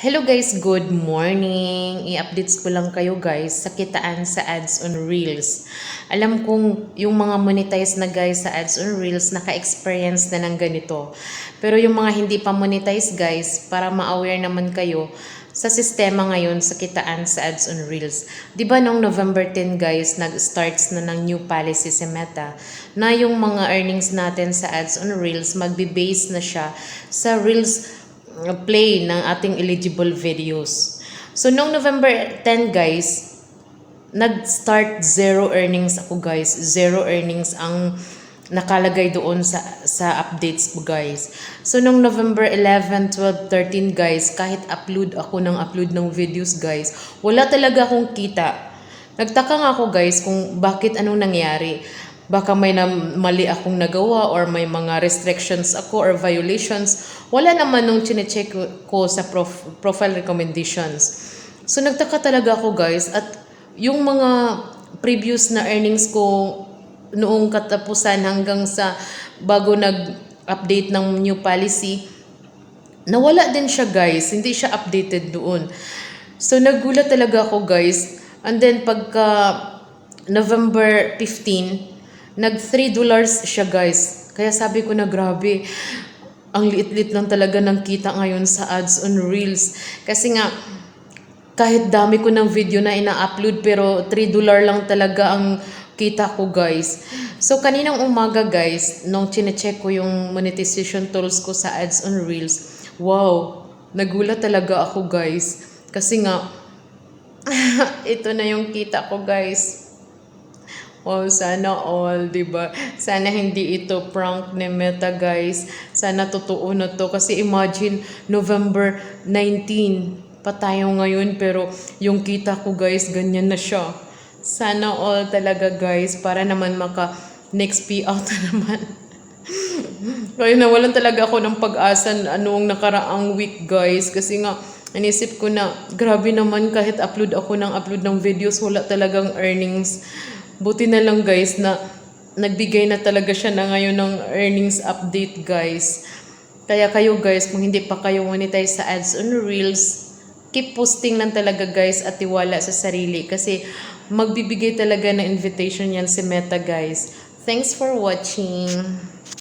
Hello guys, good morning. I-updates ko lang kayo guys sa kitaan sa ads on Reels. Alam kong yung mga monetize na guys sa ads on Reels naka-experience na ng ganito. Pero yung mga hindi pa monetize guys, para ma-aware naman kayo sa sistema ngayon sa kitaan sa ads on Reels. 'Di ba noong November 10 guys, nag-starts na ng new policy si Meta na yung mga earnings natin sa ads on Reels magbe-base na siya sa Reels play ng ating eligible videos. So, noong November 10, guys, nag-start zero earnings ako, guys. Zero earnings ang nakalagay doon sa sa updates ko, guys. So, noong November 11, 12, 13, guys, kahit upload ako ng upload ng videos, guys, wala talaga akong kita. Nagtaka nga ako, guys, kung bakit anong nangyari baka may na mali akong nagawa or may mga restrictions ako or violations. Wala naman nung chinecheck ko sa prof- profile recommendations. So nagtaka talaga ako guys at yung mga previous na earnings ko noong katapusan hanggang sa bago nag-update ng new policy, nawala din siya guys. Hindi siya updated doon. So nagulat talaga ako guys. And then pagka November 15, nag 3 dollars siya guys. Kaya sabi ko na grabe, ang liit-liit lang talaga ng kita ngayon sa ads on Reels. Kasi nga, kahit dami ko ng video na ina-upload pero 3 dollar lang talaga ang kita ko guys. So kaninang umaga guys, nung chinecheck ko yung monetization tools ko sa ads on Reels, wow, nagulat talaga ako guys. Kasi nga, ito na yung kita ko guys. Oh, sana all, 'di ba? Sana hindi ito prank ni Meta, guys. Sana totoo na 'to kasi imagine November 19 pa tayo ngayon pero yung kita ko, guys, ganyan na siya. Sana all talaga, guys, para naman maka next payout na naman. Kaya nawalan talaga ako ng pag-asa noong nakaraang week, guys. Kasi nga, inisip ko na, grabe naman kahit upload ako ng upload ng videos, wala talagang earnings. Buti na lang guys na nagbigay na talaga siya na ngayon ng earnings update guys. Kaya kayo guys, kung hindi pa kayo monetize sa ads on Reels, keep posting lang talaga guys at tiwala sa sarili kasi magbibigay talaga ng invitation yan si Meta guys. Thanks for watching.